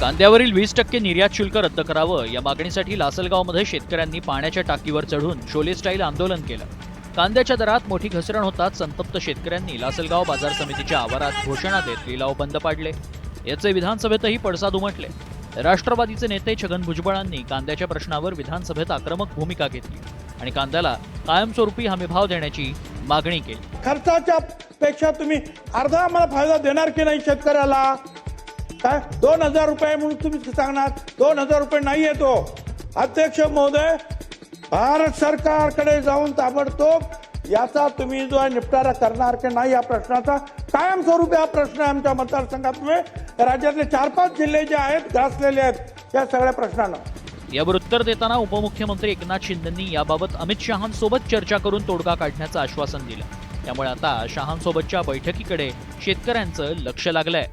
कांद्यावरील वीस टक्के निर्यात शुल्क रद्द करावं या मागणीसाठी लासलगावमध्ये शेतकऱ्यांनी पाण्याच्या टाकीवर चढून शोले स्टाईल आंदोलन केलं. कांद्याच्या दरात मोठी घसरण होताच संतप्त शेतकऱ्यांनी लासलगाव बाजार समितीच्या आवारात घोषणा देत लिलाव बंद पाडले. याचे विधानसभेतही पडसाद उमटले. राष्ट्रवादीचे नेते छगन भुजबळांनी कांद्याच्या प्रश्नावर विधानसभेत आक्रमक भूमिका घेतली आणि कांद्याला कायमस्वरूपी हमीभाव देण्याची मागणी केली. खर्चाच्या पेक्षा तुम्ही अर्धा आम्हाला फायदा देणार की नाही शेतकऱ्याला? काय? दोन हजार रुपये म्हणून तुम्ही सांगणार? दोन हजार रुपये नाही येतो अध्यक्ष महोदय भारत सरकारकडे जाऊन ताबडतोब याचा तुम्ही जो आहे निपटारा करणार की नाही या प्रश्नाचा कायमस्वरूपी हा प्रश्न आहे आमच्या मतदारसंघातमुळे राज्यातले चार पाच जिल्हे जे आहेत ग्रासलेले आहेत या सगळ्या प्रश्नांना. यावर उत्तर देताना उपमुख्यमंत्री एकनाथ शिंदेंनी याबाबत अमित शहांसोबत चर्चा करून तोडगा काढण्याचं आश्वासन दिलं. त्यामुळे आता शहांसोबतच्या बैठकीकडे शेतकऱ्यांचं लक्ष लागलंय.